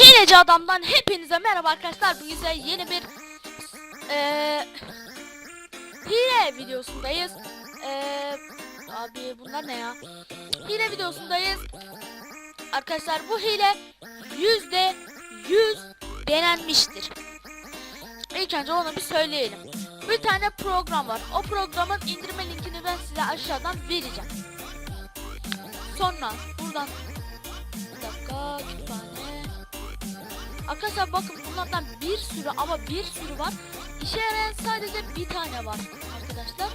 Hileci adamdan hepinize merhaba arkadaşlar. Bugün size yeni bir eee hile videosundayız. Eee abi bunlar ne ya? Hile videosundayız. Arkadaşlar bu hile yüzde yüz denenmiştir. İlk önce onu bir söyleyelim. Bir tane program var. O programın indirme linkini ben size aşağıdan vereceğim. Sonra buradan bir dakika kütüphane. Arkadaşlar bakın bunlardan bir sürü ama bir sürü var. İşe yarayan sadece bir tane var arkadaşlar.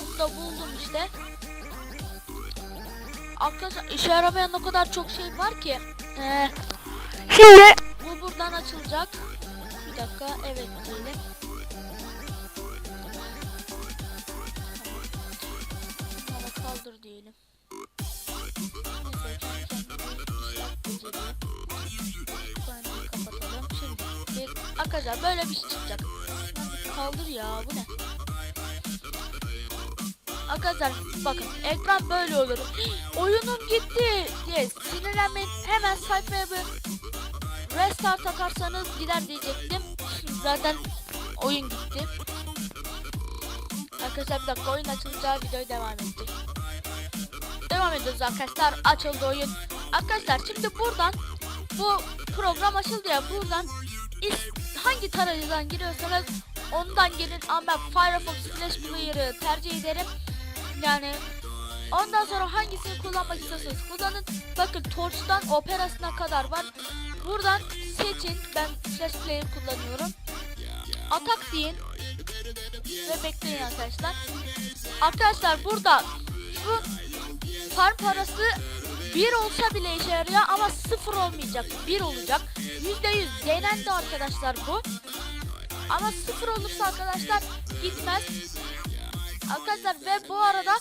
Bunu da buldum işte. Arkadaşlar işe yaramayan o kadar çok şey var ki. Ee, şimdi bu buradan açılacak. Bir dakika evet diyelim. Arkadaşlar böyle bir şey çıkacak. Kaldır ya bu ne? Arkadaşlar bakın ekran böyle olur. Oyunum gitti diye sinirlenmeyin. Hemen sayfaya bir restart atarsanız gider diyecektim. Zaten oyun gitti. Arkadaşlar bir dakika oyun açılınca videoyu devam ettik. Devam ediyoruz arkadaşlar. Açıldı oyun. Arkadaşlar şimdi buradan bu program açıldı ya buradan is- hangi tarayıcıdan giriyorsanız ondan gelin ama Firefox Flash Player'ı tercih ederim. Yani ondan sonra hangisini kullanmak istiyorsanız kullanın. Bakın Torch'tan Opera'sına kadar var. Buradan seçin. Ben Flash Player kullanıyorum. Atak deyin. Ve bekleyin arkadaşlar. Arkadaşlar burada şu farm parası bir olsa bile işe yarıyor ama sıfır olmayacak. Bir olacak. Yüzde yüz denendi arkadaşlar bu. Ama sıfır olursa arkadaşlar gitmez. Arkadaşlar ve bu arada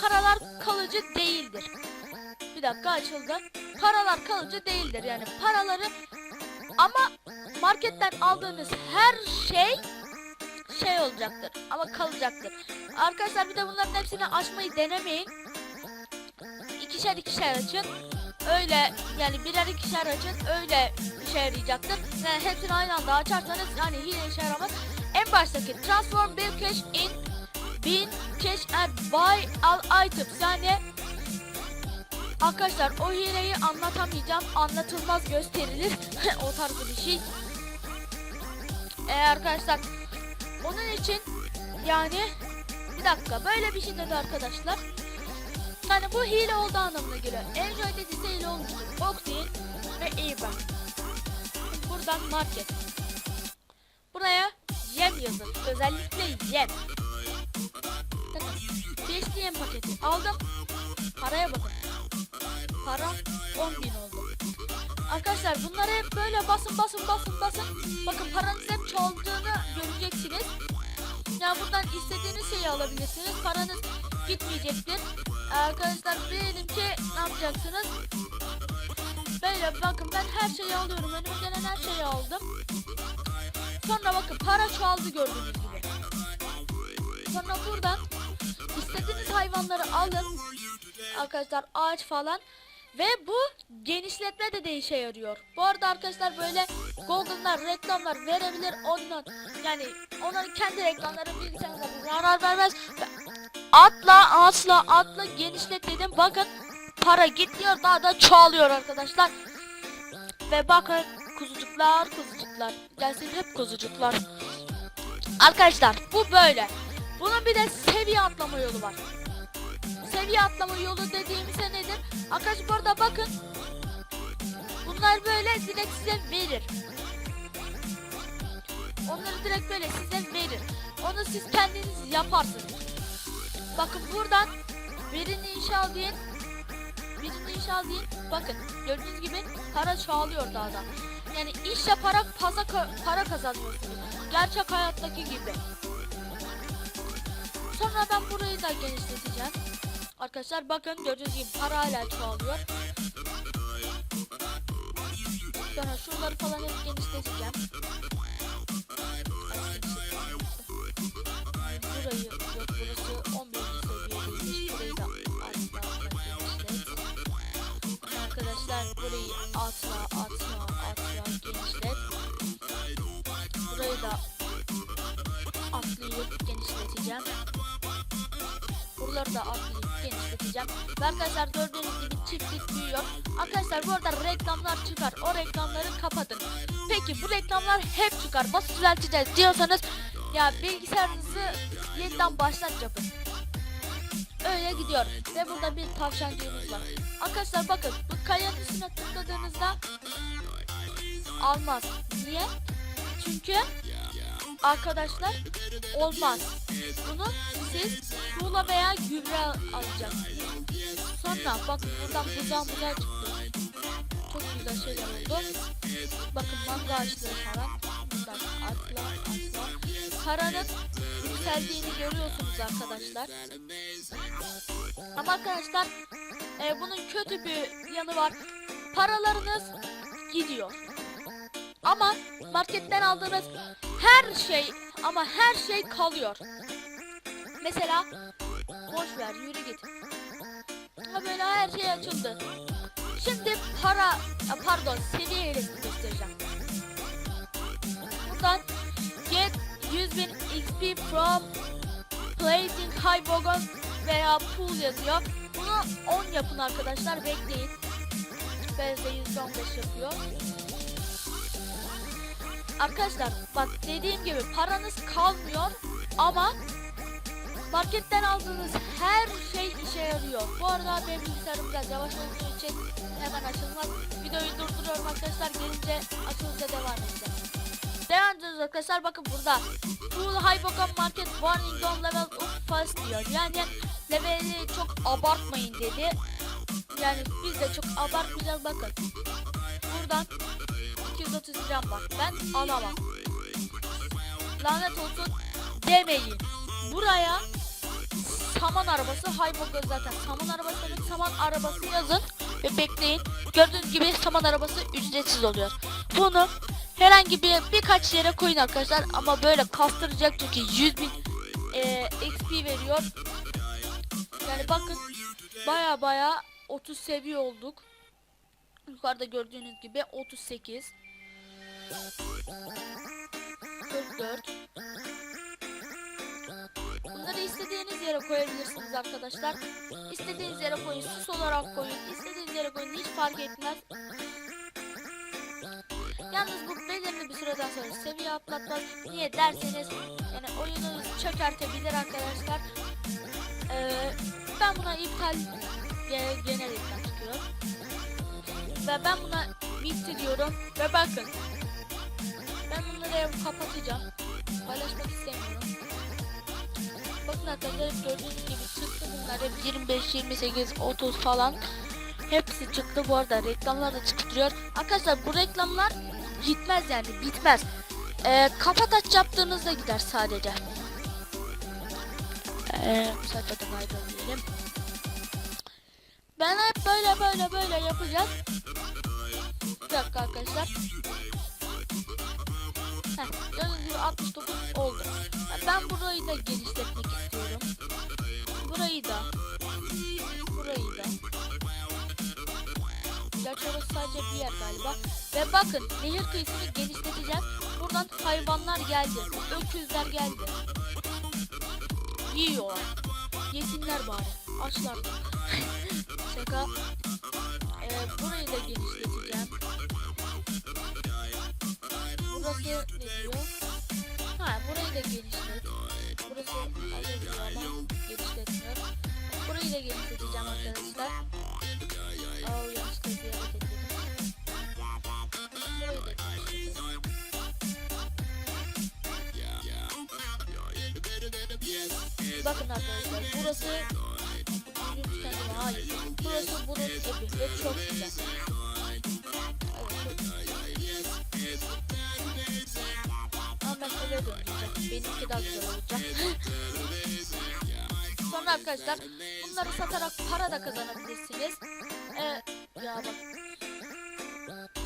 paralar kalıcı değildir. Bir dakika açıldı. Paralar kalıcı değildir. Yani paraları ama marketten aldığınız her şey şey olacaktır ama kalacaktır. Arkadaşlar bir de bunların hepsini açmayı denemeyin. İkişer ikişer açın. Öyle yani birer ikişer açın. Öyle işe yarayacaktır. Yani hepsini aynı anda açarsanız yani hile işe yaramaz. En baştaki transform bir cash in bin cash and buy all items yani Arkadaşlar o hileyi anlatamayacağım. Anlatılmaz gösterilir. o tarzı bir şey. Ee, arkadaşlar onun için yani bir dakika böyle bir şey dedi arkadaşlar. Yani bu hile olduğu anlamına geliyor. Android edisi hile olmuştur. Octane ve Airbank. Buradan market. Buraya yem yazın. Özellikle yem. Bakın. Beşli yem paketi aldım. Paraya bakın. Para 10 bin oldu. Arkadaşlar bunları hep böyle basın basın basın basın. Bakın paranız hep çoğaldığını göreceksiniz. Yani buradan istediğiniz şeyi alabilirsiniz. Paranız gitmeyecektir. Arkadaşlar diyelim ki ne yapacaksınız? Böyle bakın ben her şeyi alıyorum. Önüme gelen her şeyi aldım. Sonra bakın para çoğaldı gördüğünüz gibi. Sonra buradan istediğiniz hayvanları alın. Arkadaşlar ağaç falan. Ve bu genişletme de, de işe yarıyor. Bu arada arkadaşlar böyle Google'lar reklamlar verebilir ondan yani onların kendi reklamları bilgisayarda zarar vermez. Asla atla genişlet dedim bakın para gitmiyor daha da çoğalıyor arkadaşlar. Ve bakın kuzucuklar kuzucuklar gelsin hep kuzucuklar. Arkadaşlar bu böyle. Bunun bir de seviye atlama yolu var seviye atlama yolu dediğimizde nedir? Arkadaşlar bu arada bakın. Bunlar böyle direkt size verir. Onları direkt böyle size verir. Onu siz kendiniz yaparsınız. Bakın buradan birini inşa deyin. Birini inşa deyin. Bakın gördüğünüz gibi para çoğalıyor daha da. Yani iş yaparak ka- para kazanıyorsunuz. Gerçek hayattaki gibi. Sonra ben burayı da genişleteceğim. Arkadaşlar bakın gördüğünüz gibi para hala çoğalıyor. Sonra şuraları falan hep genişleteceğim. Burayı atla atla atla genişlet. Burayı da atlayıp genişleteceğim. Buraları da atlayıp genişleteceğim. Ve arkadaşlar gördüğünüz gibi çiftlik büyüyor. Arkadaşlar bu arada reklamlar çıkar. O reklamları kapatın. Peki bu reklamlar hep çıkar. Nasıl düzelteceğiz diyorsanız ya bilgisayarınızı yeniden başlat yapın. Öyle gidiyor. Ve burada bir tavşancığımız var. Arkadaşlar bakın bu kayanın üstüne tıkladığınızda almaz. Niye? Çünkü arkadaşlar olmaz. Bunu siz tuğla veya gübre alacaksınız. Sonra bakın buradan buradan buraya çıktı. Çok güzel şeyler oldu. Bakın manga ağaçları falan. Buradan atla atla. Paranın yükseldiğini görüyorsunuz arkadaşlar. Ama arkadaşlar e, bunun kötü bir yanı var. Paralarınız gidiyor. Ama marketten aldığınız her şey ama her şey kalıyor. Mesela boş ver yürü git. Ha böyle her şey açıldı. Şimdi para pardon seviye göstereceğim. 100.000 XP from placing high wagon veya pool yazıyor. Bunu 10 yapın arkadaşlar bekleyin. Bezde 115 yapıyor. Arkadaşlar bak dediğim gibi paranız kalmıyor ama marketten aldığınız her şey işe yarıyor. Bu arada benim bilgisayarım biraz yavaş olduğu için hemen açılmaz. Videoyu durduruyorum arkadaşlar gelince açılınca devam edeceğim. Devam ediyoruz arkadaşlar bakın burada. Full High Bokam Market Warning Don't Level Up Fast diyor. Yani leveli çok abartmayın dedi. Yani biz de çok abartmayacağız bakın. Buradan 230 gram var. Ben alamam. Lanet olsun demeyin. Buraya saman arabası Haybog'a zaten saman arabası demek saman arabası yazın ve bekleyin. Gördüğünüz gibi saman arabası ücretsiz oluyor. Bunu herhangi bir birkaç yere koyun arkadaşlar ama böyle kastıracak çünkü 100 bin e, XP veriyor. Yani bakın baya baya 30 seviye olduk. Yukarıda gördüğünüz gibi 38 44 Bunları istediğiniz yere koyabilirsiniz arkadaşlar. İstediğiniz yere koyun, süs olarak koyun, istediğiniz yere koyun hiç fark etmez. Yalnız bu belirli bir süreden sonra seviye atlatmaz. Niye derseniz yani oyunu çökertebilir arkadaşlar. Ee, ben buna iptal ge- genel iptal çıkıyor. Ve ben buna bitti diyorum ve bakın. Ben bunları kapatacağım. Paylaşmak istemiyorum. Bakın arkadaşlar gördüğünüz gibi çıktı bunlar hep 25, 28, 30 falan. Hepsi çıktı bu arada reklamlar da çıktırıyor. Arkadaşlar bu reklamlar gitmez yani bitmez. Ee, kapat aç yaptığınızda gider sadece. Ee. Ben hep böyle böyle böyle yapacağım. Bir dakika arkadaşlar. Heh, gördüğünüz gibi 69 oldu. Ben burayı da genişletmek istiyorum. Burayı da. Burayı da. Gerçi orası sadece bir yer galiba. Ve bakın nehir kıyısını genişleteceğim. Buradan hayvanlar geldi. Öküzler geldi. Yiyorlar. Yesinler bari. Açlar. Şaka. Ee, burayı da genişleteceğim. Burası ne diyor? Ha burayı da genişlet. Burası genişletmiyor. Burayı da genişleteceğim arkadaşlar. Bakın arkadaşlar burası. Burası bunun evi ve çok güzel. Ama ben eve döneceğim. Benimki daha güzel olacak. Sonra arkadaşlar bunları satarak para da kazanabilirsiniz. Ee, ya bak.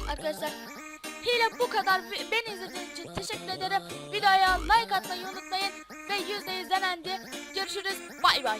Arkadaşlar hile bu kadar. Beni izlediğiniz için teşekkür ederim. Videoya like atmayı unutmayın. Ve %100 denendi. Görüşürüz. Bay bay.